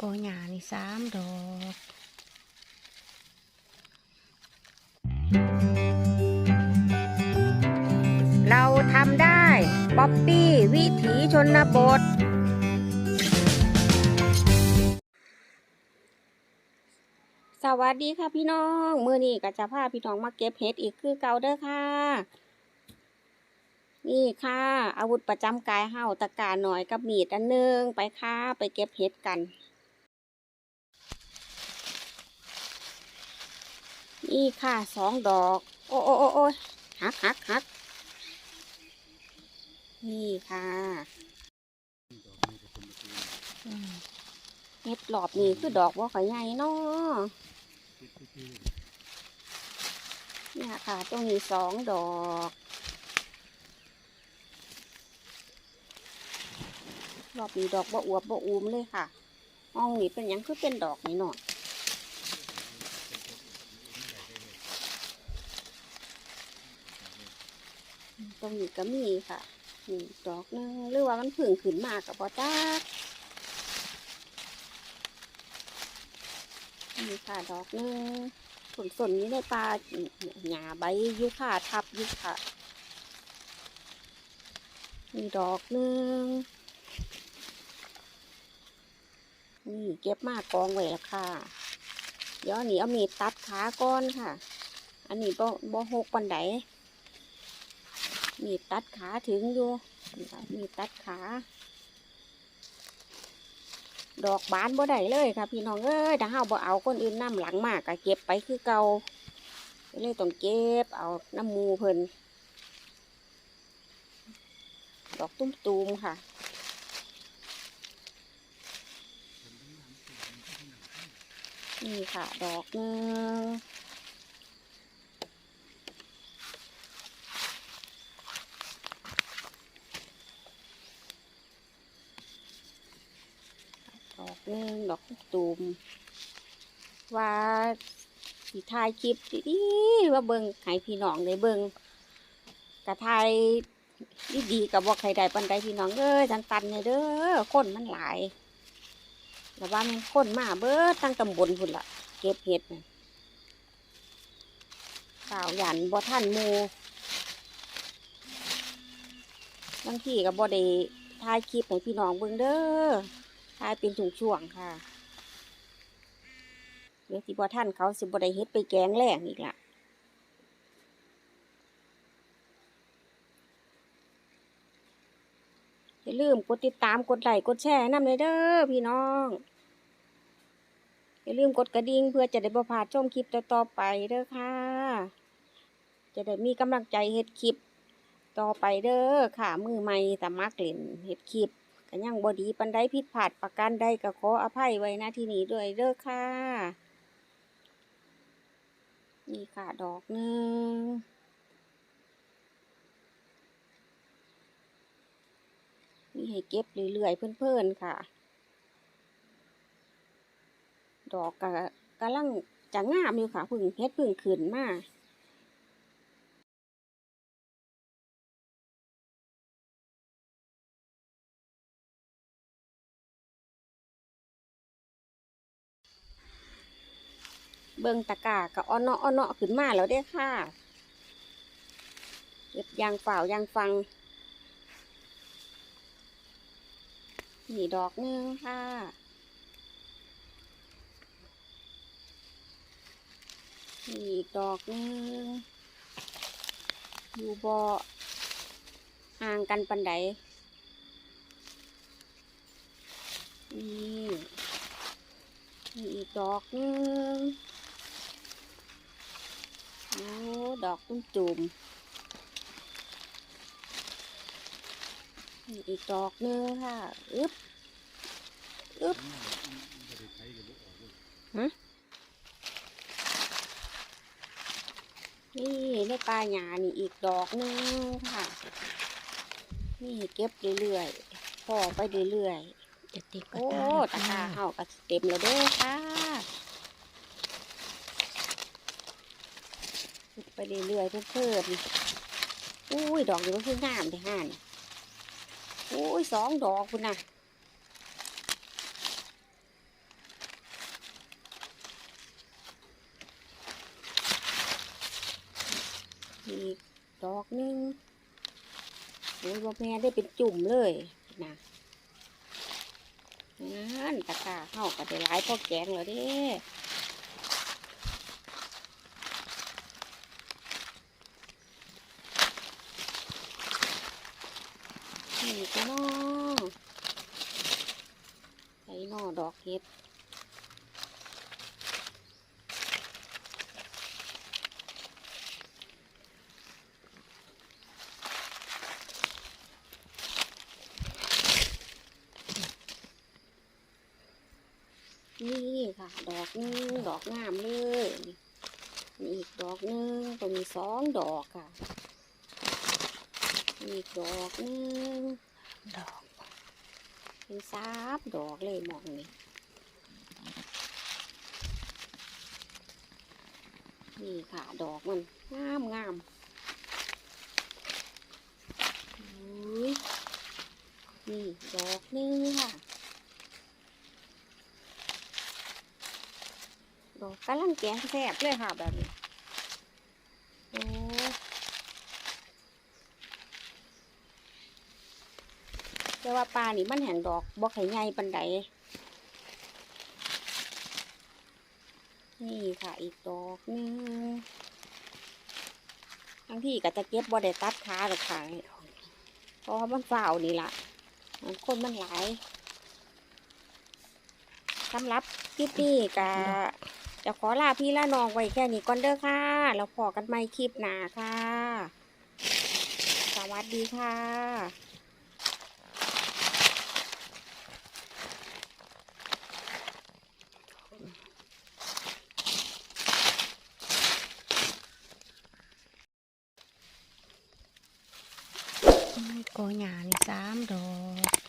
กอหญ้านี่สามดอกเราทำได้ ป๊อปปี้ วิถีชนบท สวัสดีค่ะพี่น้อง มือนี้ก็จะพาพี่น้องมาเก็บเห็ดอีกคือเก่าเด้อค่ะ นี่ค่ะ อาวุธประจำกายเฮาตะกร้าหน่อยกับมีดอันนึงไปค่ะไปเก็บเห็ดกัน นี่ค่ะสองดอก โอ้โอ้โอ้โอ้หักหักหักนี่ค่ะเห็ดหลอบนี่คือดอกว่าขอยใหญ่เนาะเนี่ยค่ะตรงนี้สองดอก รอบนี้ดอกบ่อวบบ่อูมเลยค่ะมองนี่เป็นยังคือเป็นดอกนี่หน่อยตรงนี้ก็มีค่ะนี่ดอกหนึงหรือว่ามันผึ่งขึ้นมากกับบ่จักนี่ค่ะดอกหนึงส่วนส่วนนี้ในปลาหญ้าใบยุค่าทับยุค่ะมีดอกหนึง นี่เก็บมากกองไว้แล้วค่ะยวอันนี้เอามีดตัดขาก้อนค่ะ อันนี้บ่บ่หกปันไดมีดตัดขาถึงอยู่มีดตัดขา ดอกบานบ่ได้เลยค่ะ พี่น้องเอ้ยถ้าเฮาบ่เอาคนอื่นนํหลังมากก็เก็บไปคือเก่าเลยต้องเก็บเอาน้ำมูเพิ่นดอกตุ้มๆค่ะ นี่ค่ะ ดอกหนึงดอกหนึงดอกตูมว่าสีทายคลิปดีๆว่าเบิงให้พี่น้องได้เบิงกระทายดีๆกับว่าใครได้ปันใดพี่น้องเอ้ยจันตันเนี่ยเด้อคนมันหลาย แล้วว่ามันคนมาเบิดตั้งตำบลพุ่นละเก็บเห็ดน่ะสาวหยันบ่ท่านมูบางทีก็บ่ได้ถ่ายคลิปให้พี่น้องเบิ่งเด้อถ่ายเป็นถุงช่วงค่ะเดี๋ยวที่บ่ท่านเขาสิบ่ได้เฮ็ดไปแกงแรงอีกละอย่า ลืมกดติดตามกดไลค์กดแชร์นำเลยเด้อพี่น้องอย่าลืมกดกระดิ่งเพื่อจะได้บ่พลาดชมคลิปต่อๆไปเด้อค่ะ จะได้มีกำลังใจเฮ็ดคลิปต่อไปเด้อค่ะ มือใหม่แต่มักเล่นเฮ็ดคลิปก็ยังบ่ดีปานใดผิดพลาดประการใดก็ขออภัยไว้ณที่นี้ด้วยเด้อค่ะ นี่ค่ะดอกหนึง มีให้เก็บเรื่อยๆเพื่อนๆค่ะ ดอกก็กำลังจะงามอยู่ค่ะพึ่งเฮ็ดพึ่งขึ้นมาเบิ่งตะกร้าก็อ้อเนาะอ้อเนาะขึ้นมาแล้วเด้ค่ะเก็บยางเปล่ายางฟัง นี่ดอกหนึ่งค่ะนี่อีกดอกหนึ่งอยู่บ่ห่างกันปันไดนี่นี่อีกดอกหนึ่งโอ้ดอกตุ้มจุ่ม อีกดอกหนึงค่ะอึ๊บอึ๊บนี่ในปลาหยานี่อีกดอกหนึงค่ะ นี่เก็บเรื่อยๆพอไปเรื่อยจะติดๆกระโอ้ตาตะกร้าค่ะเฮาก็เต็มแล้วด้อค่ะไปเรื่อยๆเพิ่มๆอุ้ยดอกนี้มันคืองามเลยห่าน โอ้ยสองดอกคุณนะอีกดอกนึงโอ้ยบอแม่ได้เป็นจุ่มเลยนะนั่นตะกาเข้ากันได้หลายพ่อแกงเหรอเด้ เห็ดนี่ค่ะ ดอกหนึงดอกงามเลยนี่มีอีกดอกหนึงตรงมีสองดอกค่ะมีอีกดอกหนึงดอกเป็นสามดอกเลยมองนี่ นี่ค่ะ ดอกมัน งามงามนี่ ดอกนึงค่ะ ดอกกำลังแกงแซ่บเลยค่ะแบบนี้โอ้แต่ว่าปลานี่มันแห่งดอกบ่ไข่ใหญ่ปันใด นี่ค่ะอีกดอกหนึงทั้งที่ก็จะเก็บบ่ได้ตัดขาหรอกค่ะเพราะมันเฝ้าวนี่ล่ะมันคนมันหลายสำหรับคลิปนี้ก็จะขอลาพี่ละน้องไว้แค่นี้ก่อนเด้อค่ะแล้วพอกันใหม่คลิปหน้าค่ะ สวัสดีค่ะ I'm done.